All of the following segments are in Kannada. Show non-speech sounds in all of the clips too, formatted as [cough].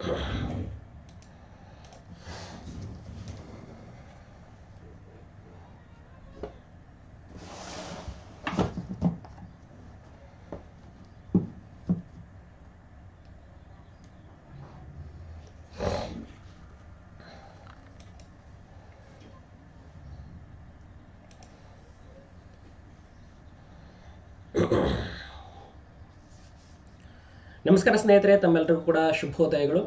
Ugh. [clears throat] ನಮಸ್ಕಾರ ಸ್ನೇಹಿತರೆ ತಮ್ಮೆಲ್ಲರಿಗೂ ಕೂಡ ಶುಭೋದಯಗಳು.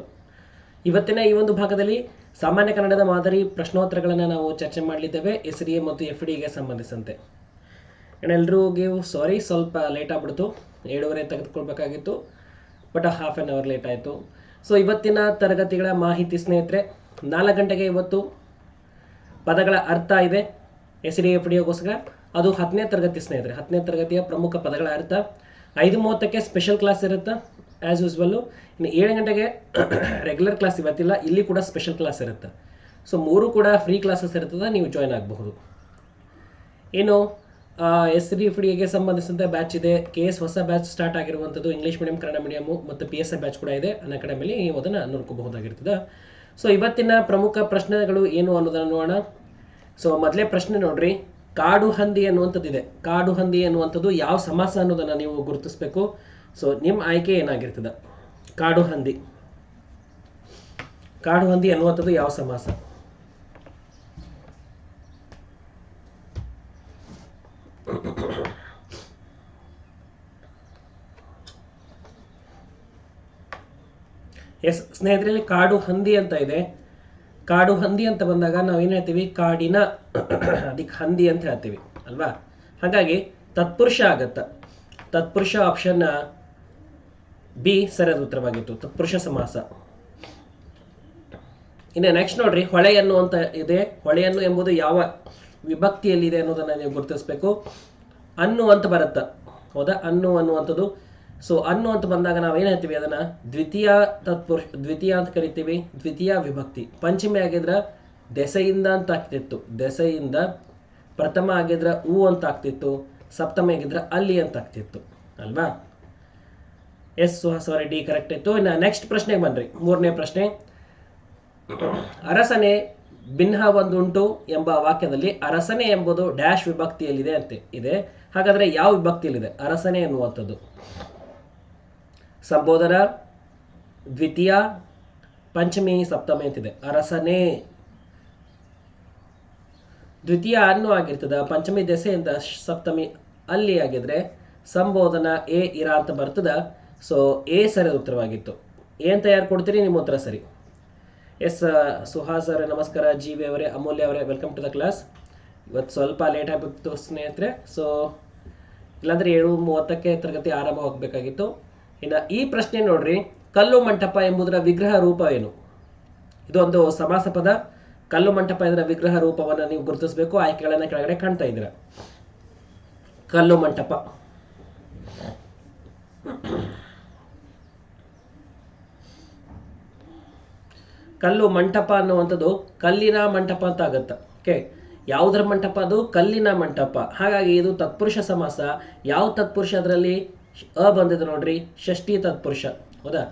ಇವತ್ತಿನ ಈ ಒಂದು ಭಾಗದಲ್ಲಿ ಸಾಮಾನ್ಯ ಕನ್ನಡದ ಮಾದರಿ ಪ್ರಶ್ನೋತ್ತರಗಳನ್ನು ನಾವು ಚರ್ಚೆ ಮಾಡಲಿದ್ದೇವೆ ಎಸ್ ಡಿ ಎ ಮತ್ತು ಎಫ್ ಡಿಗೆ ಸಂಬಂಧಿಸಿದಂತೆ ಎಲ್ರಿಗೂ ಸಾರಿ ಸ್ವಲ್ಪ ಲೇಟ್ ಆಗ್ಬಿಡ್ತು. ಏಳುವರೆ ತೆಗೆದುಕೊಳ್ಬೇಕಾಗಿತ್ತು but half an hour late ಆಯಿತು. ಸೊ ಇವತ್ತಿನ ತರಗತಿಗಳ ಮಾಹಿತಿ ಸ್ನೇಹಿತರೆ, ನಾಲ್ಕು ಗಂಟೆಗೆ ಇವತ್ತು ಪದಗಳ ಅರ್ಥ ಇದೆ ಎಸ್ ಡಿ ಎಫ್ ಡಿಗೋಸ್ಕರ ಅದು ಹತ್ತನೇ ತರಗತಿ ಸ್ನೇಹಿತರೆ, ಹತ್ತನೇ ತರಗತಿಯ ಪ್ರಮುಖ ಪದಗಳ ಅರ್ಥ. ಐದು ಮೂವತ್ತಕ್ಕೆ ಸ್ಪೆಷಲ್ ಕ್ಲಾಸ್ ಇರುತ್ತೆ? ಆ್ಯಸ್ ಯೂಸ್ವಲ್ಲು ಇನ್ನು ಏಳು ಗಂಟೆಗೆ ರೆಗ್ಯುಲರ್ ಕ್ಲಾಸ್ ಇವತ್ತಿಲ್ಲ, ಇಲ್ಲಿ ಕೂಡ ಸ್ಪೆಷಲ್ ಕ್ಲಾಸ್ ಇರುತ್ತೆ. ಸೊ ಮೂರು ಕೂಡ ಫ್ರೀ ಕ್ಲಾಸಸ್ ಇರ್ತದೆ, ನೀವು ಜಾಯ್ನ್ ಆಗಬಹುದು. ಏನು ಎಸ್ ಡಿ ಎಫ್ ಡಿಗೆ ಸಂಬಂಧಿಸಿದಂತೆ ಬ್ಯಾಚ್ ಇದೆ. ಕೆ ಎಸ್ ಹೊಸ ಬ್ಯಾಚ್ ಸ್ಟಾರ್ಟ್ ಆಗಿರುವಂಥದ್ದು ಇಂಗ್ಲೀಷ್ ಮೀಡಿಯಂ ಕನ್ನಡ ಮೀಡಿಯಮ್ ಮತ್ತು ಪಿ ಎಸ್ ಎ ಬ್ಯಾಚ್ ಕೂಡ ಇದೆ. ಅನ್ನೋ ಅಕಾಡೆಮಿಲಿ ನೀವು ಅದನ್ನು ನೋಡ್ಕೋಬಹುದಾಗಿರ್ತದೆ. ಸೊ ಇವತ್ತಿನ ಪ್ರಮುಖ ಪ್ರಶ್ನೆಗಳು ಏನು ಅನ್ನೋದನ್ನು ನೋಡೋಣ. ಸೊ ಮೊದಲೇ ಪ್ರಶ್ನೆ ನೋಡ್ರಿ. ಕಾಡು ಹಂದಿ ಅನ್ನುವಂಥದ್ದು ಇದೆ ಕಾಡು ಹಂದಿ ಅನ್ನುವಂಥದ್ದು ಯಾವ ಸಮಾಸ ಅನ್ನೋದನ್ನು ನೀವು ಗುರುತಿಸಬೇಕು. ಸೊ ನಿಮ್ಮ ಆಯ್ಕೆ ಏನಾಗಿರ್ತದೆ? ಕಾಡು ಹಂದಿ. ಕಾಡು ಹಂದಿ ಅನ್ನುವಂಥದ್ದು ಯಾವ ಸಮಾಸ? ಎಸ್ ಸ್ನೇಹಿತರಲ್ಲಿ ಕಾಡು ಹಂದಿ ಅಂತ ಇದೆ. ಕಾಡು ಹಂದಿ ಅಂತ ಬಂದಾಗ ನಾವು ಏನು ಹೇಳ್ತೀವಿ? ಕಾಡಿನ ಅದಕ್ಕೆ ಹಂದಿ ಅಂತ ಹೇಳ್ತೀವಿ, ಅಲ್ವಾ? ಹಾಗಾಗಿ ತತ್ಪುರುಷ ಆಗತ್ತ. ತತ್ಪುರುಷ ಆಪ್ಷನ್ ಬಿ ಸರಿಯಾದ ಉತ್ತರವಾಗಿತ್ತು. ತತ್ಪುರುಷ ಸಮಾಸ. ಇನ್ನು ನೆಕ್ಸ್ಟ್ ನೋಡ್ರಿ ಹೊಳೆ ಅನ್ನುವಂತ ಇದೆ. ಹೊಳೆಯನ್ನು ಎಂಬುದು ಯಾವ ವಿಭಕ್ತಿಯಲ್ಲಿದೆ ಅನ್ನೋದನ್ನ ನೀವು ಗುರುತಿಸಬೇಕು. ಅನ್ನು ಅಂತ ಬರುತ್ತ. ಹೌದಾ? ಅನ್ನು ಅನ್ನುವಂಥದ್ದು. ಸೊ ಅನ್ನು ಅಂತ ಬಂದಾಗ ನಾವು ಏನು ಹೇಳ್ತೀವಿ ಅದನ್ನ? ದ್ವಿತೀಯ ತತ್ಪುರುಷ, ದ್ವಿತೀಯ ಅಂತ ಕರಿತೀವಿ. ದ್ವಿತೀಯ ವಿಭಕ್ತಿ. ಪಂಚಮಿ ಆಗಿದ್ರ ದೆಸೆಯಿಂದ ಅಂತ ಆಗ್ತಿತ್ತು. ದೆಸೆಯಿಂದ ಪ್ರಥಮ ಆಗಿದ್ರ ಹೂ ಅಂತ ಆಗ್ತಿತ್ತು. ಸಪ್ತಮಿ ಆಗಿದ್ರ ಅಲ್ಲಿ ಅಂತ ಆಗ್ತಿತ್ತು. ಅಲ್ವಾ? ಎಸ್ ಸಾರಿ ಡಿ ಕರೆಕ್ಟ್ ಇತ್ತು. ಇನ್ನು ನೆಕ್ಸ್ಟ್ ಪ್ರಶ್ನೆಗೆ ಬನ್ರಿ. ಮೂರನೇ ಪ್ರಶ್ನೆ. ಅರಸನೆ ಭಿನ್ನ ಒಂದುಂಟು ಎಂಬ ವಾಕ್ಯದಲ್ಲಿ ಅರಸನೆ ಎಂಬುದು ಡ್ಯಾಶ್ ವಿಭಕ್ತಿಯಲ್ಲಿದೆ ಅಂತೆ ಇದೆ. ಹಾಗಾದ್ರೆ ಯಾವ ವಿಭಕ್ತಿಯಲ್ಲಿದೆ? ಅರಸನೆ ಎನ್ನುವಂಥದ್ದು. ಸಂಬೋಧನ, ದ್ವಿತೀಯ, ಪಂಚಮಿ, ಸಪ್ತಮಿ ಅಂತಿದೆ. ಅರಸನೆ. ದ್ವಿತೀಯ ಅನ್ನು ಆಗಿರ್ತದೆ. ಪಂಚಮಿ ದೆಸೆಯಿಂದ ಸಪ್ತಮಿ ಅಲ್ಲಿ ಆಗಿದ್ರೆ ಸಂಬೋಧನ ಎ ಇರ ಅಂತ ಬರ್ತದ. ಸೊ ಎ ಸರ್ ಉತ್ತರವಾಗಿತ್ತು. ಏನ್ ತಯಾರು ಕೊಡ್ತೀರಿ? ನಿಮ್ಮ ಉತ್ತರ ಸರಿ. ಎಸ್ ಸುಹಾಸ್ ಅವರೇ ನಮಸ್ಕಾರ. ಜಿ ವಿ ಅವರೇ, ಅಮೂಲ್ಯ ಅವರೇ ವೆಲ್ಕಮ್ ಟು ದ ಕ್ಲಾಸ್ ಇವತ್ತು ಸ್ವಲ್ಪ ಲೇಟ್ ಆಗಿಬಿಟ್ಟು ಸ್ನೇಹಿತರೆ. ಸೊ ಇಲ್ಲಾಂದ್ರೆ ಏಳು ಮೂವತ್ತಕ್ಕೆ ತರಗತಿ ಆರಂಭವಾಗಬೇಕಾಗಿತ್ತು ಇನ್ನು ಈ ಪ್ರಶ್ನೆ ನೋಡ್ರಿ. ಕಲ್ಲು ಮಂಟಪ ಎಂಬುದರ ವಿಗ್ರಹ ರೂಪ ಏನು ಇದೊಂದು ಸಮಾಸ ಪದ. ಕಲ್ಲು ಮಂಟಪ ಇದರ ವಿಗ್ರಹ ರೂಪವನ್ನು ನೀವು ಗುರುತಿಸಬೇಕು. ಆಯ್ಕೆಗಳನ್ನು ಕೆಳಗಡೆ ಕಾಣ್ತಾ ಇದ್ದೀರ. ಕಲ್ಲು ಮಂಟಪ. ಕಲ್ಲು ಮಂಟಪ ಅನ್ನುವಂಥದ್ದು ಕಲ್ಲಿನ ಮಂಟಪ ಅಂತ ಆಗುತ್ತೆ. ಓಕೆ ಯಾವುದರ ಮಂಟಪ ಅದು? ಕಲ್ಲಿನ ಮಂಟಪ. ಹಾಗಾಗಿ ಇದು ತತ್ಪುರುಷ ಸಮಾಸ. ಯಾವ ತತ್ಪುರುಷ ಅದರಲ್ಲಿ? ಅ ಬಂದಿದೆ ನೋಡ್ರಿ. ಷಷ್ಠಿ ತತ್ಪುರುಷ. ಹೌದಾ?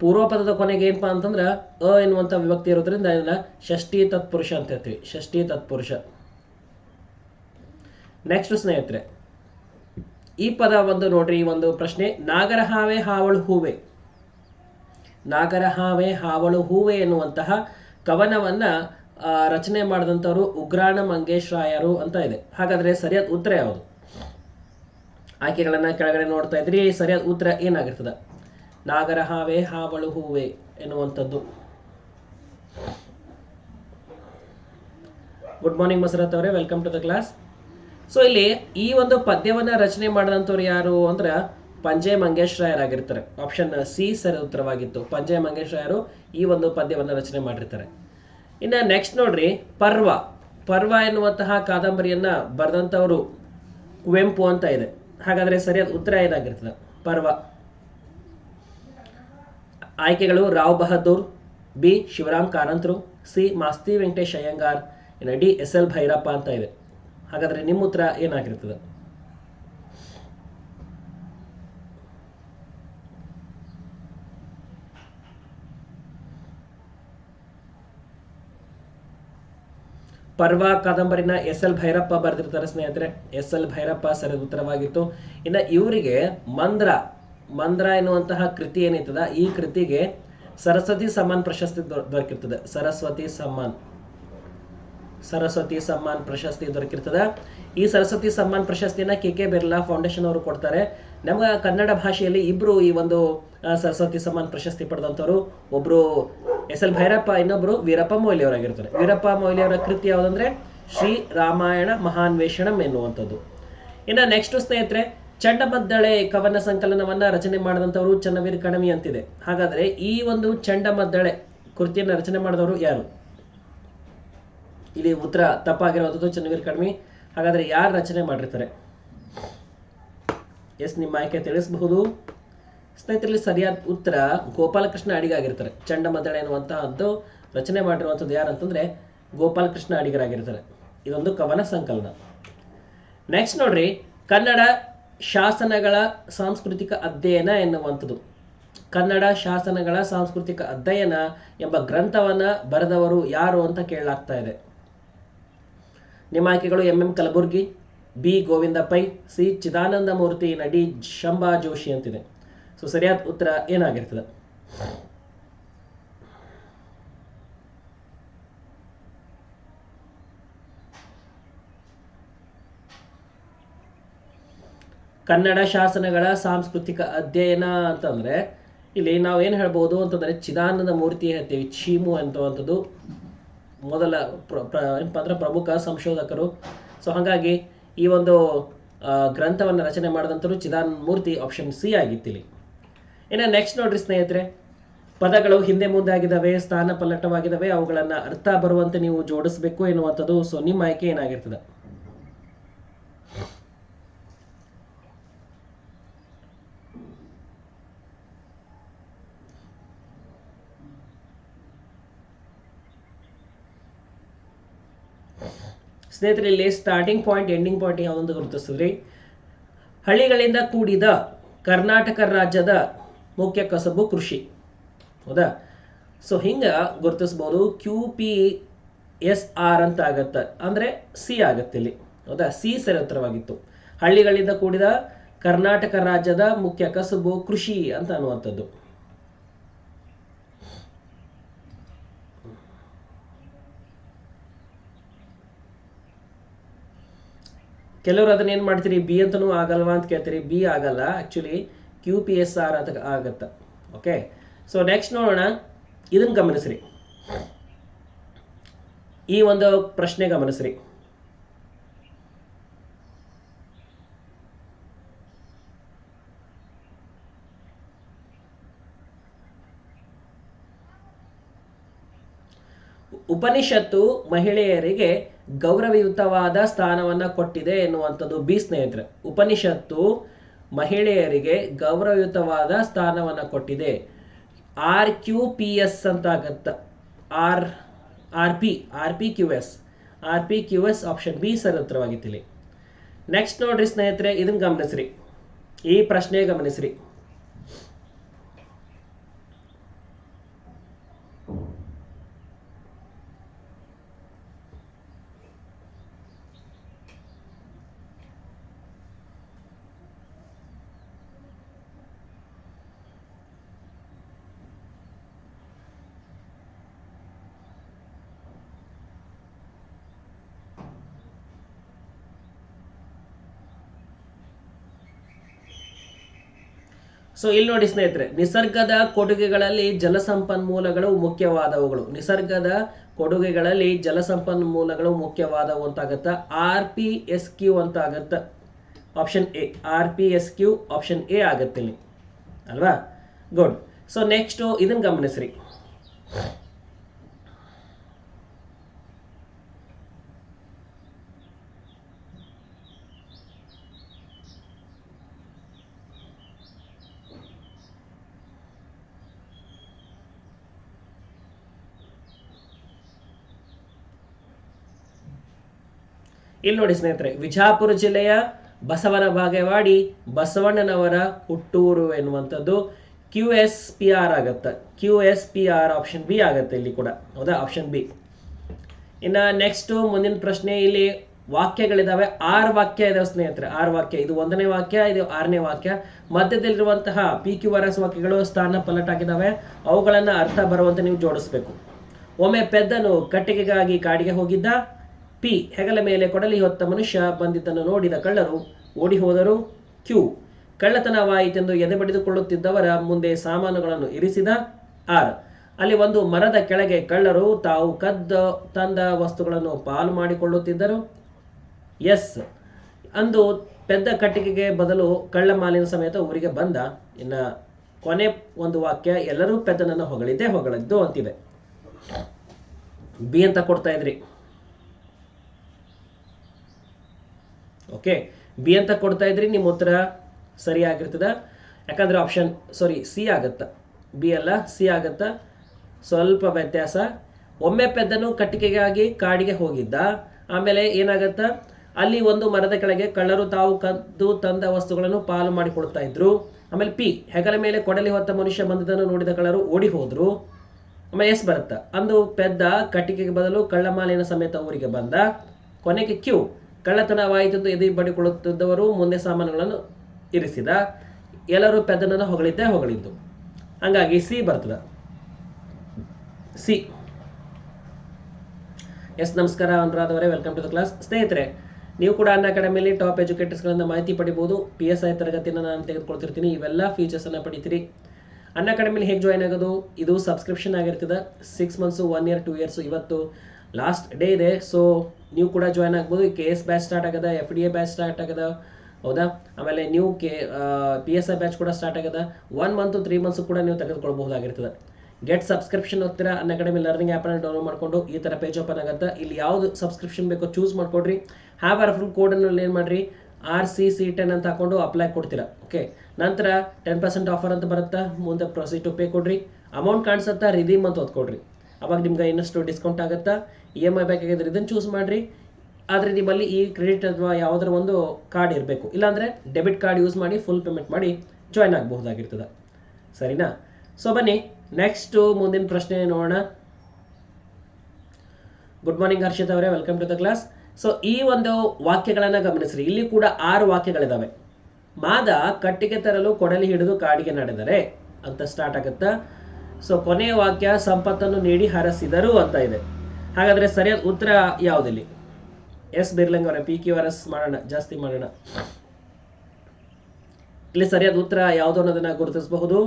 ಪೂರ್ವ ಪದದ ಕೊನೆಗೆ ಏನಪ್ಪ ಅಂತಂದ್ರೆ ಅ ಎನ್ನುವಂಥ ವಿಭಕ್ತಿ ಇರೋದ್ರಿಂದ ಇದನ್ನ ಷಷ್ಠಿ ತತ್ಪುರುಷ ಅಂತ ಹೇಳ್ತೀವಿ. ಷಷ್ಠಿ ತತ್ಪುರುಷ. ನೆಕ್ಸ್ಟ್ ಸ್ನೇಹಿತರೆ, ಈ ಪದ ಒಂದು ನೋಡ್ರಿ ಒಂದು ಪ್ರಶ್ನೆ. ನಾಗರಹಾವೆ ಹಾವಳು ಹೂವೆ. ನಾಗರಹಾವೆ ಹಾವಳು ಹೂವೆ ಎನ್ನುವಂತಹ ಕವನವನ್ನ ರಚನೆ ಮಾಡಿದಂಥವ್ರು ಉಗ್ರಾಣ ಮಂಗೇಶ್ ರಾಯರು ಅಂತ ಇದೆ. ಹಾಗಾದ್ರೆ ಸರಿಯಾದ ಉತ್ತರ ಯಾವುದು? ಆಯ್ಕೆಗಳನ್ನ ಕೆಳಗಡೆ ನೋಡ್ತಾ ಇದ್ರಿ, ಸರಿಯಾದ ಉತ್ತರ ಏನಾಗಿರ್ತದ? ನಾಗರಹಾವೆ ಹಾವಳು ಹೂವೆ ಎನ್ನುವಂಥದ್ದು. ಗುಡ್ ಮಾರ್ನಿಂಗ್ ಮಸರತ್ ಅವರೇ welcome to the class so ಇಲ್ಲಿ ಈ ಒಂದು ಪದ್ಯವನ್ನ ರಚನೆ ಮಾಡಿದಂಥವ್ರು ಯಾರು ಅಂದ್ರೆ ಪಂಜೆ ಮಂಗೇಶ್ ರಾಯರ್ ಆಗಿರ್ತಾರೆ. ಆಪ್ಷನ್ ಸಿ ಸರಿ ಉತ್ತರವಾಗಿತ್ತು. ಪಂಜೆ ಮಂಗೇಶ್ ರಾಯರು ಈ ಒಂದು ಪದ್ಯವನ್ನು ರಚನೆ ಮಾಡಿರ್ತಾರೆ. ಇನ್ನು ನೆಕ್ಸ್ಟ್ ನೋಡ್ರಿ, ಪರ್ವ. ಪರ್ವ ಎನ್ನುವಂತಹ ಕಾದಂಬರಿಯನ್ನ ಬರೆದಂಥವರು ಕುವೆಂಪು ಅಂತ ಇದೆ. ಹಾಗಾದ್ರೆ ಸರಿಯಾದ ಉತ್ತರ ಏನಾಗಿರ್ತದೆ? ಪರ್ವ. ಆಯ್ಕೆಗಳು ರಾವ್ ಬಹದ್ದೂರ್, ಬಿ ಶಿವರಾಮ್ ಕಾರಂತರು, ಸಿ ಮಾಸ್ತಿ ವೆಂಕಟೇಶ್ ಅಯ್ಯಂಗಾರ್, ಇನ್ನು ಡಿ ಎಸ್ ಎಲ್ ಭೈರಪ್ಪ ಅಂತ ಇದೆ. ಹಾಗಾದ್ರೆ ನಿಮ್ಮ ಉತ್ತರ ಏನಾಗಿರ್ತದೆ? ಪರ್ವ ಕಾದಂಬರಿನ ಎಸ್ ಎಲ್ ಭೈರಪ್ಪ ಬರೆದಿರ್ತಾರೆ ಸ್ನೇಹಿತರೆ. ಎಸ್ ಎಲ್ ಭೈರಪ್ಪ ಸರಿ ಉತ್ತರವಾಗಿತ್ತು. ಇನ್ನು ಇವರಿಗೆ ಮಂದ್ರ ಮಂದ್ರ ಎನ್ನುವಂತಹ ಕೃತಿ ಏನಿರ್ತದ, ಈ ಕೃತಿಗೆ ಸರಸ್ವತಿ ಸಮ್ಮಾನ್ ಪ್ರಶಸ್ತಿ ದೊರಕಿರ್ತದೆ. ಸರಸ್ವತಿ ಸಮ್ಮಾನ್. ಸರಸ್ವತಿ ಸಮ್ಮಾನ್ ಪ್ರಶಸ್ತಿ ದೊರಕಿರ್ತದ. ಈ ಸರಸ್ವತಿ ಸಮ್ಮಾನ್ ಪ್ರಶಸ್ತಿನ ಕೆ ಕೆ ಬಿರ್ಲಾ ಫೌಂಡೇಶನ್ ಅವರು ಕೊಡ್ತಾರೆ. ನಮ್ಮ ಕನ್ನಡ ಭಾಷೆಯಲ್ಲಿ ಇಬ್ರು ಈ ಒಂದು ಸರಸ್ವತಿ ಸಮ್ಮಾನ್ ಪ್ರಶಸ್ತಿ ಪಡೆದಂಥವ್ರು. ಒಬ್ರು ಎಸ್ ಎಲ್ ಭೈರಪ್ಪ, ಇನ್ನೊಬ್ರು ವೀರಪ್ಪ ಮೊಯ್ಲಿ ಅವರಾಗಿರ್ತಾರೆ. ವೀರಪ್ಪ ಮೊಯ್ಲಿ ಅವರ ಕೃತಿ ಯಾವುದಂದ್ರೆ ಶ್ರೀ ರಾಮಾಯಣ ಮಹಾನ್ವೇಷಣಂ ಎನ್ನುವಂಥದ್ದು. ಇನ್ನು ನೆಕ್ಸ್ಟ್ ಸ್ನೇಹಿತರೆ, ಚಂಡಮದ್ದಳೆ ಕವನ ಸಂಕಲನವನ್ನ ರಚನೆ ಮಾಡಿದಂಥವರು ಚನ್ನವೀರ್ ಕಣಮಿ ಅಂತಿದೆ. ಹಾಗಾದ್ರೆ ಈ ಒಂದು ಚಂಡಮದ್ದಳೆ ಕೃತಿಯನ್ನ ರಚನೆ ಮಾಡಿದವರು ಯಾರು? ಇಲ್ಲಿ ಉತ್ತರ ತಪ್ಪಾಗಿರುವಂಥದ್ದು ಚನ್ನವೀರ್ ಕಡಿಮೆ. ಹಾಗಾದ್ರೆ ಯಾರು ರಚನೆ ಮಾಡಿರ್ತಾರೆ? ಎಸ್ ನಿಮ್ಮ ಆಯ್ಕೆ ತಿಳಿಸಬಹುದು. ಸ್ನೇಹಿತರಲ್ಲಿ ಸರಿಯಾದ ಉತ್ತರ ಗೋಪಾಲಕೃಷ್ಣ ಆಗಿರ್ತಾರೆ. ಚಂಡಮದ್ದಳೆ ಎನ್ನುವಂತಹದ್ದು ರಚನೆ ಮಾಡಿರುವಂಥದ್ದು ಯಾರಂತಂದ್ರೆ ಗೋಪಾಲಕೃಷ್ಣ ಅಡಿಗರಾಗಿರ್ತಾರೆ. ಇದೊಂದು ಕವನ ಸಂಕಲನ. ನೆಕ್ಸ್ಟ್ ನೋಡ್ರಿ, ಕನ್ನಡ ಶಾಸನಗಳ ಸಾಂಸ್ಕೃತಿಕ ಅಧ್ಯಯನ ಎನ್ನುವಂಥದ್ದು. ಕನ್ನಡ ಶಾಸನಗಳ ಸಾಂಸ್ಕೃತಿಕ ಅಧ್ಯಯನ ಎಂಬ ಗ್ರಂಥವನ್ನ ಬರೆದವರು ಯಾರು ಅಂತ ಕೇಳಲಾಗ್ತಾ ಇದೆ. ನಿಮ್ಮ ಆಯ್ಕೆಗಳು M M Kalburgi, B Govinda Pai, C Chidananda Murthy, ನಡಿ ಶಂಭಾ ಜೋಶಿ ಅಂತಿದೆ. ಸೊ ಸರಿಯಾದ ಉತ್ತರ ಏನಾಗಿರ್ತದೆ? ಕನ್ನಡ ಶಾಸನಗಳ ಸಾಂಸ್ಕೃತಿಕ ಅಧ್ಯಯನ ಅಂತಂದ್ರೆ, ಇಲ್ಲಿ ನಾವು ಏನು ಹೇಳ್ಬೋದು ಅಂತಂದ್ರೆ ಚಿದಾನಂದ ಮೂರ್ತಿ ಹೇಳ್ತೀವಿ ಚೀಮು ಅಂತವಂಥದ್ದು ಮೊದಲ ಪ್ರ- ಪ್ರಮುಖ ಸಂಶೋಧಕರು. ಸೊ ಹಾಗಾಗಿ ಈ ಒಂದು ಗ್ರಂಥವನ್ನು ರಚನೆ ಮಾಡಿದಂಥರು ಚಿದಾನಂದ ಮೂರ್ತಿ ಆಪ್ಷನ್ ಸಿ ಆಗಿತ್ತಿಲ್ಲಿ ಇನ್ನು ನೆಕ್ಸ್ಟ್ ನೋಡ್ರಿ ಸ್ನೇಹಿತರೆ, ಪದಗಳು ಹಿಂದೆ ಮುಂದೆ ಆಗಿದ್ದಾವೆ, ಸ್ಥಾನ ಪಲ್ಲಟವಾಗಿದ್ದಾವೆ, ಅವುಗಳನ್ನ ಅರ್ಥ ಬರುವಂತೆ ನೀವು ಜೋಡಿಸ್ಬೇಕು ಎನ್ನುವಂಥದ್ದು ಸೊ ನಿಮ್ಮ ಆಯ್ಕೆ ಏನಾಗಿರ್ತದೆ? ಸ್ನೇಹಿತರೆ ಇಲ್ಲಿ ಸ್ಟಾರ್ಟಿಂಗ್ ಪಾಯಿಂಟ್ ಎಂಡಿಂಗ್ ಪಾಯಿಂಟ್ ಯಾವುದೊಂದು ಗುರುತಿಸಿದ್ರಿ ಹಳ್ಳಿಗಳಿಂದ ಕೂಡಿದ ಕರ್ನಾಟಕ ರಾಜ್ಯದ ಮುಖ್ಯ ಕಸಬು ಕೃಷಿ. ಹೌದಾ? ಸೊ ಹಿಂಗೆ ಗುರುತಿಸ್ಬೋದು ಕ್ಯೂ ಪಿ ಎಸ್ ಆರ್ ಅಂತ ಆಗತ್ತೆ. ಅಂದ್ರೆ ಸಿ ಆಗತ್ತೆ ಇಲ್ಲಿ. ಹೌದಾ? ಸಿ ಸರಿ ಉತ್ತರವಾಗಿತ್ತು ಹಳ್ಳಿಗಳಿಂದ ಕೂಡಿದ ಕರ್ನಾಟಕ ರಾಜ್ಯದ ಮುಖ್ಯ ಕಸಬು ಕೃಷಿ ಅಂತ ಅನ್ನುವಂಥದ್ದು. ಕೆಲವರು ಅದನ್ನ ಏನು ಮಾಡ್ತೀರಿ? ಬಿ ಅಂತನೂ ಆಗಲ್ವಾ ಅಂತ ಕೇಳ್ತೀರಿ. ಬಿ ಆಗಲ್ಲ. Actually Q P S R ಅಂತ ಆಗತ್ತೆ. ಓಕೆ ಸೊ ನೆಕ್ಸ್ಟ್ ನೋಡೋಣ. ಇದನ್ನ ಗಮನಿಸ್ರಿ. ಈ ಒಂದು ಪ್ರಶ್ನೆ ಗಮನಿಸ್ರಿ. ಉಪನಿಷತ್ತು ಮಹಿಳೆಯರಿಗೆ ಗೌರವಯುತವಾದ ಸ್ಥಾನವನ್ನ ಕೊಟ್ಟಿದೆ ಎನ್ನುವಂಥದ್ದು ಬಿ ಸ್ನೇಹಿತರೆ. ಉಪನಿಷತ್ತು ಮಹಿಳೆಯರಿಗೆ ಗೌರವಯುತವಾದ ಸ್ಥಾನವನ್ನ ಕೊಟ್ಟಿದೆ. ಆರ್ ಕ್ಯೂ ಪಿ ಎಸ್ ಅಂತ ಆಗತ್ತ. R R P R P Q S. R P Q S option B sir next ನೋಡ್ರಿ ಸ್ನೇಹಿತರೆ, ಇದನ್ನು ಗಮನಿಸ್ರಿ. ಈ ಪ್ರಶ್ನೆ ಗಮನಿಸ್ರಿ. ಸೊ ಇಲ್ಲಿ ನೋಡಿ ಸ್ನೇಹಿತರೆ, ನಿಸರ್ಗದ ಕೊಡುಗೆಗಳಲ್ಲಿ ಜಲಸಂಪನ್ಮೂಲಗಳು ಮುಖ್ಯವಾದವುಗಳು. ನಿಸರ್ಗದ ಕೊಡುಗೆಗಳಲ್ಲಿ ಜಲಸಂಪನ್ಮೂಲಗಳು ಮುಖ್ಯವಾದವು ಅಂತ ಆರ್ ಪಿ ಎಸ್ ಕ್ಯೂ ಅಂತ option A R P S Q option A ಆಗತ್ತೆ ಇಲ್ಲಿ. ಅಲ್ವಾ? ಗುಡ್ ಸೊ ನೆಕ್ಸ್ಟ್ ಇದನ್ನು ಗಮನಿಸ್ರಿ. ಇಲ್ಲಿ ನೋಡಿ ಸ್ನೇಹಿತರೆ, ವಿಜಾಪುರ ಜಿಲ್ಲೆಯ ಬಸವನ ಬಾಗೇವಾಡಿ ಬಸವಣ್ಣನವರ ಹುಟ್ಟೂರು ಎನ್ನುವಂಥದ್ದು ಕ್ಯೂ ಎಸ್ ಪಿ ಆರ್ ಆಗತ್ತೆ. Q S P R option B ಆಗತ್ತೆ ಇಲ್ಲಿ ಕೂಡ. ಹೌದಾ? ಆಪ್ಷನ್ ಬಿ ಇನ್ನು ನೆಕ್ಸ್ಟ್ ಮುಂದಿನ ಪ್ರಶ್ನೆ ಇಲ್ಲಿ ವಾಕ್ಯಗಳಿದಾವೆ. ಆರು ವಾಕ್ಯ ಇದಾವೆ ಸ್ನೇಹಿತರೆ, ಆರು ವಾಕ್ಯ. ಇದು ಒಂದನೇ ವಾಕ್ಯ, ಇದು ಆರನೇ ವಾಕ್ಯ. ಮಧ್ಯದಲ್ಲಿರುವಂತಹ ಪಿ ಕ್ಯೂ ಆರ್ ಎಸ್ ವಾಕ್ಯಗಳು ಸ್ಥಾನ ಪಲಟಾಗಿದ್ದಾವೆ ಅವುಗಳನ್ನ ಅರ್ಥ ಬರುವಂತೆ ನೀವು ಜೋಡಿಸ್ಬೇಕು. ಒಮ್ಮೆ ಪೆದ್ದನು ಕಟ್ಟಿಗೆಗಾಗಿ ಕಾಡಿಗೆ ಹೋಗಿದ್ದ. ಪಿ ಹೆಗಲ ಮೇಲೆ ಕೊಡಲಿ ಹೊತ್ತ ಮನುಷ್ಯ ಬಂದಿದ್ದನ್ನು ನೋಡಿದ ಕಳ್ಳರು ಓಡಿ ಹೋದರು. ಕ್ಯೂ. ಕಳ್ಳತನವಾಯಿತೆಂದು ಎದೆ ಬಡಿದುಕೊಳ್ಳುತ್ತಿದ್ದವರ ಮುಂದೆ ಸಾಮಾನುಗಳನ್ನು ಇರಿಸಿದ ಆರ್. ಅಲ್ಲಿ ಒಂದು ಮರದ ಕೆಳಗೆ ಕಳ್ಳರು ತಾವು ಕದ್ದ, ತಂದ ವಸ್ತುಗಳನ್ನು ಪಾಲು ಮಾಡಿಕೊಳ್ಳುತ್ತಿದ್ದರು. ಎಸ್. ಅಂದು ಪೆದ್ದ ಕಟ್ಟಿಗೆಗೆ ಬದಲು ಕಳ್ಳ ಮಾಲಿನ ಸಮೇತ ಊರಿಗೆ ಬಂದ. ಇನ್ನ ಕೊನೆ ಒಂದು ವಾಕ್ಯ, ಎಲ್ಲರೂ ಪೆದ್ದನನ್ನು ಹೊಗಳಿದ್ದೇ ಹೊಗಳಿದ್ದು ಅಂತಿದೆ ಬಿ ಅಂತ ಕೊಡ್ತಾ ಇದ್ರಿ. ಓಕೆ ಬಿ ಅಂತ ಕೊಡ್ತಾ ಇದ್ರಿ, ನಿಮ್ಮ ಉತ್ತರ ಸರಿಯಾಗಿರ್ತದ. ಯಾಕಂದ್ರೆ ಆಪ್ಷನ್ ಸಾರಿ ಸಿ ಆಗತ್ತ. ಬಿ ಅಲ್ಲ ಸಿ ಆಗತ್ತ. ಸ್ವಲ್ಪ ವ್ಯತ್ಯಾಸ. ಒಮ್ಮೆ ಪೆದ್ದನು ಕಟ್ಟಿಗೆಗಾಗಿ ಕಾಡಿಗೆ ಹೋಗಿದ್ದ. ಆಮೇಲೆ ಏನಾಗತ್ತ? ಅಲ್ಲಿ ಒಂದು ಮರದ ಕೆಳಗೆ ಕಳ್ಳರು ತಾವು ಕದ್ದು ತಂದ ವಸ್ತುಗಳನ್ನು ಪಾಲು ಮಾಡಿಕೊಡ್ತಾ ಇದ್ರು. ಆಮೇಲೆ ಪಿ ಹೆಗಲ ಮೇಲೆ ಕೊಡಲಿ ಹೊತ್ತ ಮನುಷ್ಯ ಬಂದದನ್ನು ನೋಡಿದ ಕಳ್ಳರು ಓಡಿ ಹೋದ್ರು. ಆಮೇಲೆ ಎಸ್ ಬರುತ್ತಾ. ಅಂದು ಪೆದ್ದ ಕಟ್ಟಿಗೆಗೆ ಬದಲು ಕಳ್ಳಮಾಲಿನ ಸಮೇತ ಊರಿಗೆ ಬಂದ. ಕೊನೆಗೆ ಕ್ಯೂ ಕಳ್ಳತನವಾಯಿತೆಂದು ಎದೆ ಬಡಿಕೊಳ್ಳುತ್ತಿದ್ದವರು ಮುಂದೆ ಸಾಮಾನುಗಳನ್ನು ಇರಿಸಿದ. ಎಲ್ಲರೂ ಪೆದ್ದನನ್ನು ಹೊಗಳಿದ್ದೇ ಹೊಗಳಿದ್ದು. ಹಂಗಾಗಿ ಸಿ ಬರ್ತದ. ಸಿ. ಎಸ್, ನಮಸ್ಕಾರ, ಅನುರಾಧವರೇ, ವೆಲ್ಕಮ್ ಟು ದ ಕ್ಲಾಸ್. ಸ್ನೇಹಿತರೆ, ನೀವು ಕೂಡ ಅನ್ನ ಅಕಾಡೆಮಿಯಲ್ಲಿ ಟಾಪ್ ಎಜುಕೇಟರ್ಸ್ಗಳಿಂದ ಮಾಹಿತಿ ಪಡಿಬೋದು. ಪಿ ಎಸ್ ಐ ತರಗತಿಯನ್ನು ನಾನು ತೆಗೆದುಕೊಳ್ತಿರ್ತೀನಿ. ಇವೆಲ್ಲ ಫೀಚರ್ಸನ್ನು ಪಡಿತೀರಿ. ಅನ್ನ ಅಕಾಡೆಮಿಲಿ ಹೇಗೆ ಜಾಯ್ನ್ ಆಗೋದು? ಇದು ಸಬ್ಸ್ಕ್ರಿಪ್ಷನ್ ಆಗಿರ್ತದೆ. Six months one year two years ಇವತ್ತು ಲಾಸ್ಟ್ ಡೇ ಇದೆ. ಸೊ ನೀವು ಕೂಡ ಜಾಯ್ನ್ ಆಗ್ಬೋದು. ಕೆ ಎಸ್ ಬ್ಯಾಚ್ ಸ್ಟಾರ್ಟ್ ಆಗದ F D A batch start ಆಗದ, ಹೌದಾ? ಆಮೇಲೆ ನೀವು K P S I batch ಕೂಡ ಸ್ಟಾರ್ಟ್ ಆಗದ. ಒನ್ ಮಂತ್ ತ್ರೀ ಮಂತ್ಸ್ ಕೂಡ ನೀವು ತೆಗೆದುಕೊಳ್ಬಹುದಾಗಿರ್ತದೆ. ಗೆಟ್ ಸಬ್ಸ್ಕ್ರಿಪ್ಷನ್ ಹೋಗ್ತೀರಾ? ಅನ್ ಅಕಾಡೆಮಿ ಲರ್ನಿಂಗ್ ಆ್ಯಪನ್ನು ಡೌನ್ಲೋಡ್ ಮಾಡ್ಕೊಂಡು ಈ ಥರ ಪೇಜ್ ಓಪನ್ ಆಗುತ್ತೆ. ಇಲ್ಲಿ ಯಾವುದು ಸಬ್ಸ್ಕ್ರಿಪ್ಷನ್ ಬೇಕೋ ಚೂಸ್ ಮಾಡಿಕೊಡ್ರಿ. ಹ್ಯಾವ್ ಆರ್ ಫುಲ್ ಕೋಡನ್ನು ಏನು ಮಾಡಿರಿ. ಆರ್ ಸಿ ಸಿ ಟೆನ್ ಅಂತ ಹಾಕೊಂಡು ಅಪ್ಲೈ ಕೊಡ್ತೀರಾ. ಓಕೆ ನಂತರ ಟೆನ್ ಪರ್ಸೆಂಟ್ ಆಫರ್ ಅಂತ ಬರುತ್ತಾ? ಮುಂದೆ ಪ್ರೊಸೀಡ್ ಟು ಪೇ ಕೊಡ್ರಿ. ಅಮೌಂಟ್ ಕಾಣಿಸುತ್ತಾ? ರಿದೀಮ್ ಅಂತ ಓದ್ಕೊಡ್ರಿ. ಅವಾಗ ನಿಮ್ಗೆ ಇನ್ನಷ್ಟು ಡಿಸ್ಕೌಂಟ್ ಆಗುತ್ತಾ? ಇ ಎಂ ಐ ಬೇಕಾಗಿದ್ರೆ ಇದನ್ನು ಚೂಸ್ ಮಾಡಿರಿ. ಆದರೆ ನಿಮ್ಮಲ್ಲಿ ಈ ಕ್ರೆಡಿಟ್ ಅಥವಾ ಯಾವುದರ ಒಂದು ಕಾರ್ಡ್ ಇರಬೇಕು. ಇಲ್ಲಾಂದರೆ ಡೆಬಿಟ್ ಕಾರ್ಡ್ ಯೂಸ್ ಮಾಡಿ ಫುಲ್ ಪೇಮೆಂಟ್ ಮಾಡಿ ಜಾಯ್ನ್ ಆಗಬಹುದಾಗಿರ್ತದೆ. ಸರಿನಾ? ಸೊ ಬನ್ನಿ. ನೆಕ್ಸ್ಟು ಮುಂದಿನ ಪ್ರಶ್ನೆ ನೋಡೋಣ. ಗುಡ್ ಮಾರ್ನಿಂಗ್ ಹರ್ಷಿತ್ ಅವರೇ. Welcome to the class so ಈ ಒಂದು ವಾಕ್ಯಗಳನ್ನು ಗಮನಿಸ್ರಿ. ಇಲ್ಲಿ ಕೂಡ ಆರು ವಾಕ್ಯಗಳಿದ್ದಾವೆ ಮಾದ ಕಟ್ಟಿಗೆ ತರಲು ಕೊಡಲಿ ಹಿಡಿದು ಕಾಡಿಗೆ ನಡೆದರೆ ಅಂತ ಸ್ಟಾರ್ಟ್ ಆಗುತ್ತಾ? ಸೊ ಕೊನೆಯ ವಾಕ್ಯ, ಸಂಪತ್ತನ್ನು ನೀಡಿ ಹರಸಿದರು ಅಂತ ಇದೆ. ಹಾಗಾದ್ರೆ ಸರಿಯಾದ ಉತ್ತರ ಯಾವುದಿಲ್ಲಿ? ಎಸ್ ಬಿರ್ಲಂಗ್ ಅವರ, ಪಿ ಕ್ಯೂ ಆರ್ ಎಸ್ ಮಾಡೋಣ, ಜಾಸ್ತಿ ಮಾಡೋಣ. ಇಲ್ಲಿ ಸರಿಯಾದ ಉತ್ತರ ಯಾವುದು ಅನ್ನೋದನ್ನ ಗುರುತಿಸಬಹುದು.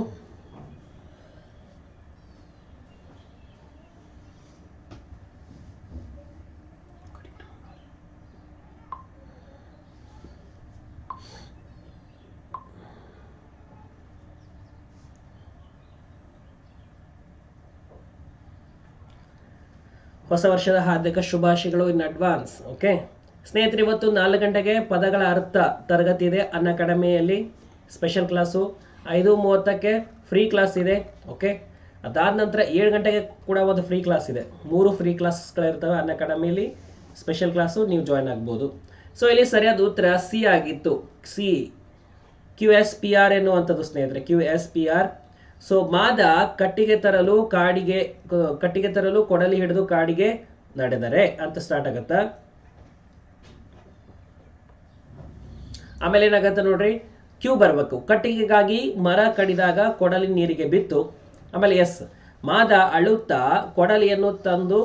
ಹೊಸ ವರ್ಷದ ಹಾರ್ದಿಕ ಶುಭಾಶಯಗಳು ಇನ್ ಅಡ್ವಾನ್ಸ್ ಓಕೆ ಸ್ನೇಹಿತರೆ, ಇವತ್ತು ನಾಲ್ಕು ಗಂಟೆಗೆ ಪದಗಳ ಅರ್ಥ ತರಗತಿ ಇದೆ. ಅನ್ ಅಕಾಡೆಮಿಯಲ್ಲಿ ಸ್ಪೆಷಲ್ ಕ್ಲಾಸು ಐದು ಮೂವತ್ತಕ್ಕೆ ಫ್ರೀ ಕ್ಲಾಸ್ ಇದೆ ಓಕೆ ಅದಾದ ನಂತರ ಏಳು ಗಂಟೆಗೆ ಕೂಡ ಒಂದು ಫ್ರೀ ಕ್ಲಾಸ್ ಇದೆ. ಮೂರು ಫ್ರೀ ಕ್ಲಾಸ್ಗಳಿರ್ತವೆ ಅನ್ ಅಕಾಡೆಮಿಯಲ್ಲಿ ಸ್ಪೆಷಲ್ ಕ್ಲಾಸು ನೀವು ಜಾಯ್ನ್ ಆಗ್ಬೋದು. ಸೊ ಇಲ್ಲಿ ಸರಿಯಾದ ಉತ್ತರ ಸಿ ಆಗಿತ್ತು. C Q S P R ಎನ್ನುವಂಥದ್ದು ಸ್ನೇಹಿತರೆ. Q S P R so ಮಾದ ಕಟ್ಟಿಗೆ ತರಲು ಕಾಡಿಗೆ, ಕಟ್ಟಿಗೆ ತರಲು ಕೊಡಲಿ ಹಿಡಿದು ಕಾಡಿಗೆ ನಡೆದರೆ. ಅಂತ ಸ್ಟಾರ್ಟ್ ಆಗತ್ತ. ಆಮೇಲೆ ಏನಾಗತ್ತೆ ನೋಡ್ರಿ? ಕ್ಯೂ ಬರಬೇಕು. ಕಟ್ಟಿಗೆಗಾಗಿ ಮರ ಕಡಿದಾಗ ಕೊಡಲಿ ನೀರಿಗೆ ಬಿತ್ತು. ಆಮೇಲೆ ಎಸ್ ಮಾದ ಅಳುತ್ತಾ ಕೊಡಲಿಯನ್ನು ತಂದು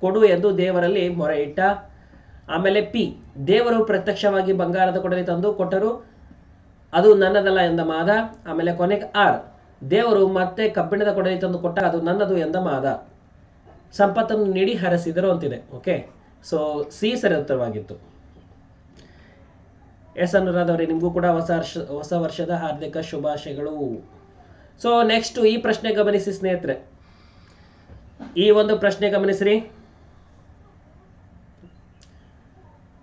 ಕೊಡು ಎಂದು ದೇವರಲ್ಲಿ ಮೊರೆ ಇಟ್ಟ. ಆಮೇಲೆ ಪಿ ದೇವರು ಪ್ರತ್ಯಕ್ಷವಾಗಿ ಬಂಗಾರದ ಕೊಡಲಿ ತಂದು ಕೊಟ್ಟರು. ಅದು ನನ್ನದಲ್ಲ ಎಂದ ಮಾದ. ಆಮೇಲೆ ಕೊನೆಗೆ ಆರ್ ದೇವರು ಮತ್ತೆ ಕಬ್ಬಿಣದ ಕೊಡಲಿ ತಂದು ಕೊಟ್ಟ ಅದು ನನ್ನದು ಎಂದ ಮಾದ. ಸಂಪತ್ತನ್ನು ನೀಡಿ ಹರಸಿದರು ಅಂತಿದೆ ಓಕೆ ಸೊ ಸಿ ಸರಿ ಉತ್ತರವಾಗಿತ್ತು. ಎಸ್ ಅನುರಾಧ್ ಅವರೇ ನಿಮಗೂ ಕೂಡ ಹೊಸ ಹೊಸ ವರ್ಷದ ಹಾರ್ದಿಕ ಶುಭಾಶಯಗಳು. ಸೊ ನೆಕ್ಸ್ಟ್ ಈ ಪ್ರಶ್ನೆ ಗಮನಿಸಿ ಸ್ನೇಹಿತರೆ. ಈ ಒಂದು ಪ್ರಶ್ನೆ ಗಮನಿಸ್ರಿ.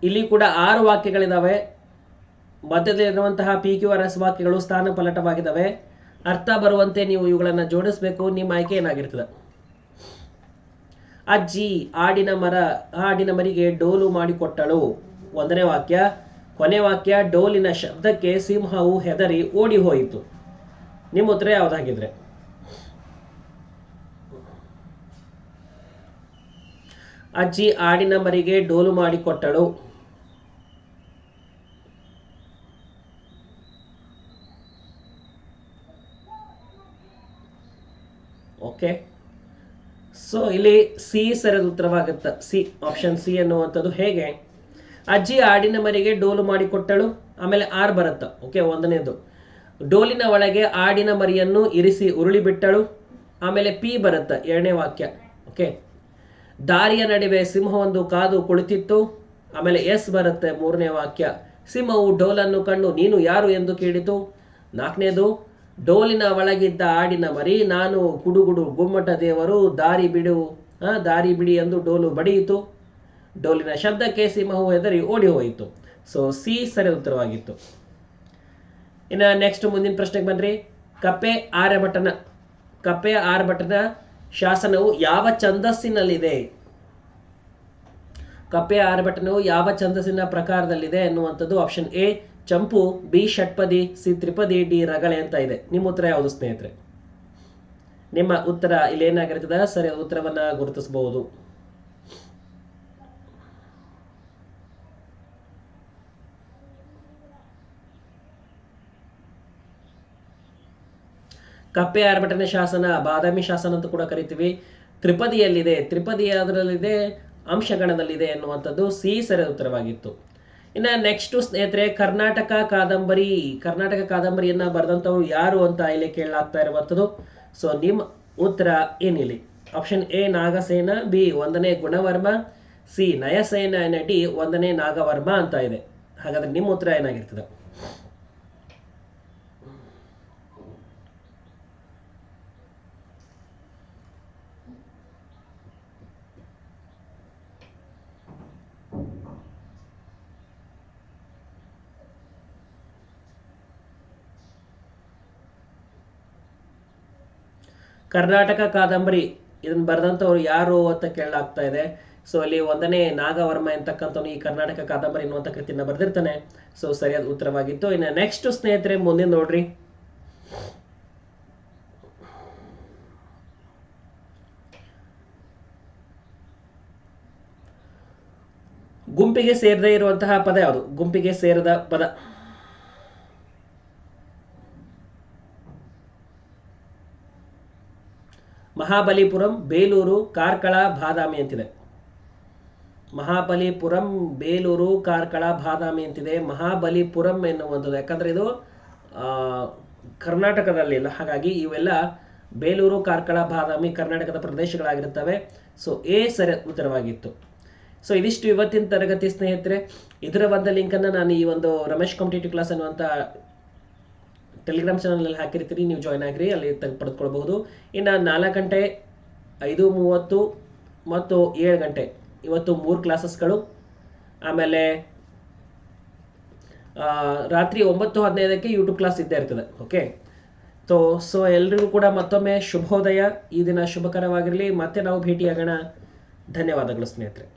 ಇಲ್ಲಿ ಕೂಡ ಆರು ವಾಕ್ಯಗಳಿದ್ದಾವೆ ಮಧ್ಯದಲ್ಲಿರುವಂತಹ ಪಿ ಕ್ಯೂ ಆರ್ ಎಸ್ ವಾಕ್ಯಗಳು ಸ್ಥಾನ ಪಲಟವಾಗಿದ್ದಾವೆ ಅರ್ಥ ಬರುವಂತೆ ನೀವು ಇವುಗಳನ್ನು ಜೋಡಿಸಬೇಕು, ನಿಮ್ಮ ಆಯ್ಕೆ ಏನಾಗಿರ್ತದೆ? ಅಜ್ಜಿ ಆಡಿನ ಮರ, ಆಡಿನ ಮರಿಗೆ ಡೋಲು ಮಾಡಿಕೊಟ್ಟಳು. ಒಂದನೇ ವಾಕ್ಯ, ಕೊನೆ ವಾಕ್ಯ, ಡೋಲಿನ ಶಬ್ದಕ್ಕೆ ಸಿಂಹವು ಹೆದರಿ ಓಡಿ ಹೋಯಿತು ನಿಮ್ಮ ಉತ್ತರ ಯಾವುದಾಗಿದ್ರೆ? ಅಜ್ಜಿ ಆಡಿನ ಮರಿಗೆ ಡೋಲು ಮಾಡಿಕೊಟ್ಟಳು. ಓಕೆ ಸೊ ಇಲ್ಲಿ ಸಿ ಸರಿಯಾದ ಉತ್ತರವಾಗುತ್ತೆ. ಸಿ ಆಪ್ಷನ್ ಸಿ ಅನ್ನುವಂಥದ್ದು ಹೇಗೆ? ಅಜ್ಜಿ ಆಡಿನ ಮರಿಗೆ ಡೋಲು ಮಾಡಿಕೊಟ್ಟಳು ಆಮೇಲೆ ಆರ್ ಬರುತ್ತೆ. ಓಕೆ ಒಂದನೇದು. ಡೋಲಿನ ಒಳಗೆ ಆಡಿನ ಮರಿಯನ್ನು ಇರಿಸಿ ಉರುಳಿ ಬಿಟ್ಟಳು, ಆಮೇಲೆ ಪಿ ಬರುತ್ತೆ, ಎರಡನೇ ವಾಕ್ಯ. ಓಕೆ ದಾರಿಯ ನಡುವೆ ಸಿಂಹವೊಂದು ಕಾದು ಕುಳಿತಿತ್ತು, ಆಮೇಲೆ ಎಸ್ ಬರುತ್ತೆ, ಮೂರನೇ ವಾಕ್ಯ. ಸಿಂಹವು ಡೋಲನ್ನು ಕಂಡು, ನೀನು ಯಾರು? ಎಂದು ಕೇಳಿತು. ನಾಲ್ಕನೇದು ಡೋಲಿನ ಒಳಗಿದ್ದ ಆಡಿನ ಮರಿ, ನಾನು ಗುಡುಗುಡು ಗುಮ್ಮಟ ದೇವರು, ದಾರಿ ಬಿಡು ದಾರಿ ಬಿಡಿ ಎಂದು ಡೋಲು ಬಡಿಯಿತು. ಡೋಲಿನ ಶಬ್ದ ಶಬ್ದಕ್ಕೆ ಮಹು ಹೆದರಿ ಓಡಿ ಹೋಯಿತು ಸೊ ಸಿ ಸರಿ ಉತ್ತರವಾಗಿತ್ತು. ಇನ್ನು ನೆಕ್ಸ್ಟ್ ಮುಂದಿನ ಪ್ರಶ್ನೆಗೆ ಬನ್ರಿ. ಕಪ್ಪೆ ಆರ್ಯಭಟನ ಕಪ್ಪೆ ಆರ್ಯಭಟನ ಶಾಸನವು ಯಾವ ಛಂದಸ್ಸಿನಲ್ಲಿದೆ? ಕಪ್ಪೆ ಆರ್ಯಭಟನವು ಯಾವ ಛಂದಸ್ಸಿನ ಪ್ರಕಾರದಲ್ಲಿದೆ ಎನ್ನುವಂಥದ್ದು ಆಪ್ಷನ್ ಎ ಚಂಪು, ಬಿ ಷಟ್ಪದಿ, ಸಿ ತ್ರಿಪದಿ, ಡಿ ರಗಳೆ ಅಂತ ಇದೆ. ನಿಮ್ಮ ಉತ್ತರ ಯಾವುದು ಸ್ನೇಹಿತರೆ? ನಿಮ್ಮ ಉತ್ತರ ಇಲ್ಲಿ ಏನಾಗಿರ್ತದೆ ಸರಿ ಉತ್ತರವನ್ನ ಗುರುತಿಸಬಹುದು. ಕಪ್ಪೆ ಆರ್ಭಟನೆ ಶಾಸನ, ಬಾದಾಮಿ ಶಾಸನ ಅಂತ ಕೂಡ ಕರಿತೀವಿ. ತ್ರಿಪದಿಯಲ್ಲಿದೆ. ತ್ರಿಪದಿ ಅದರಲ್ಲಿದೆ ಅಂಶಗಣದಲ್ಲಿದೆ ಎನ್ನುವಂಥದ್ದು ಸಿ ಸರಿಯಾದ ಉತ್ತರವಾಗಿತ್ತು. ಇನ್ನು ನೆಕ್ಸ್ಟು ಸ್ನೇಹಿತರೆ, ಕರ್ನಾಟಕ ಕಾದಂಬರಿ, ಕರ್ನಾಟಕ ಕಾದಂಬರಿಯನ್ನ ಬರೆದಂಥವ್ರು ಯಾರು ಅಂತ ಇಲ್ಲಿ ಕೇಳಲಾಗ್ತಾ ಇರುವಂಥದ್ದು. ಸೊ ನಿಮ್ಮ ಉತ್ತರ ಏನಿಲ್ಲಿ? ಆಪ್ಷನ್ ಎ ನಾಗಸೇನ ಬಿ ಒಂದನೇ ಗುಣವರ್ಮ ಸಿ ನಯಸೇನ ಡಿ ಒಂದನೇ ನಾಗವರ್ಮ ಅಂತ ಇದೆ. ಹಾಗಾದ್ರೆ ನಿಮ್ಮ ಉತ್ತರ ಏನಾಗಿರ್ತದೆ? ಕರ್ನಾಟಕ ಕಾದಂಬರಿ ಇದನ್ನ ಬರೆದಂಥವ್ರು ಯಾರು ಅಂತ ಕೇಳಲಾಗ್ತಾ ಇದೆ. ಸೊ ಅಲ್ಲಿ ಒಂದನೇ ನಾಗವರ್ಮ ಎಂತಕ್ಕಂಥವ್ನು ಈ ಕರ್ನಾಟಕ ಕಾದಂಬರಿ ಎನ್ನುವಂಥ ಕೃತಿಯನ್ನು ಬರೆದಿರ್ತಾನೆ. ಸೊ ಸರಿಯಾದ ಉತ್ತರವಾಗಿತ್ತು. ಇನ್ನು ನೆಕ್ಸ್ಟ್ ಸ್ನೇಹಿತರೆ, ಮುಂದಿನ ನೋಡ್ರಿ. ಗುಂಪಿಗೆ ಸೇರದೇ ಇರುವಂತಹ ಪದ ಯಾವುದು? ಗುಂಪಿಗೆ ಸೇರದ ಪದ. ಮಹಾಬಲಿಪುರಂ, ಬೇಲೂರು, ಕಾರ್ಕಳ, ಬಾದಾಮಿ ಅಂತಿದೆ. ಮಹಾಬಲಿಪುರಂ, ಬೇಲೂರು, ಕಾರ್ಕಳ, ಬಾದಾಮಿ ಅಂತಿದೆ. ಮಹಾಬಲಿಪುರಂ ಎನ್ನುವಂಥದ್ದು. ಯಾಕಂದ್ರೆ ಇದು ಕರ್ನಾಟಕದಲ್ಲಿ ಕರ್ನಾಟಕದಲ್ಲಿಲ್ಲ ಹಾಗಾಗಿ ಇವೆಲ್ಲ ಬೇಲೂರು, ಕಾರ್ಕಳ, ಬಾದಾಮಿ, ಕರ್ನಾಟಕದ ಪ್ರದೇಶಗಳಾಗಿರುತ್ತವೆ. ಸೊ ಎ ಸರಿ ಉತ್ತರವಾಗಿತ್ತು. ಸೊ ಇದಿಷ್ಟು ಇವತ್ತಿನ ತರಗತಿ ಸ್ನೇಹಿತರೆ. ಇದರ ಒಂದು ಲಿಂಕನ್ನು ನಾನು ಈ ಒಂದು ರಮೇಶ್ ಕಾಂಪಿಟೇಟಿವ್ ಕ್ಲಾಸ್ ಅನ್ನುವಂಥ ಟೆಲಿಗ್ರಾಮ್ ಚಾನಲಲ್ಲಿ ಹಾಕಿರ್ತೀರಿ, ನೀವು ಜಾಯ್ನ್ ಆಗಿರಿ, ಅಲ್ಲಿ ತಗ್ ಪಡೆದುಕೊಳ್ಬಹುದು. ಇನ್ನು ನಾಲ್ಕು ಗಂಟೆ, ಐದು ಮೂವತ್ತು ಮತ್ತು ಏಳು ಗಂಟೆ. ಇವತ್ತು ಮೂರು ಕ್ಲಾಸಸ್ಗಳು ಆಮೇಲೆ ರಾತ್ರಿ ಒಂಬತ್ತು ಹದಿನೈದಕ್ಕೆ ಯೂಟ್ಯೂಬ್ ಕ್ಲಾಸ್ ಇದ್ದೇ ಇರ್ತದೆ ಓಕೆ ಸೊ ಸೊ ಎಲ್ರಿಗೂ ಕೂಡ ಮತ್ತೊಮ್ಮೆ ಶುಭೋದಯ. ಈ ದಿನ ಶುಭಕರವಾಗಿರಲಿ. ಮತ್ತೆ ನಾವು ಭೇಟಿಯಾಗೋಣ. ಧನ್ಯವಾದಗಳು ಸ್ನೇಹಿತರೆ.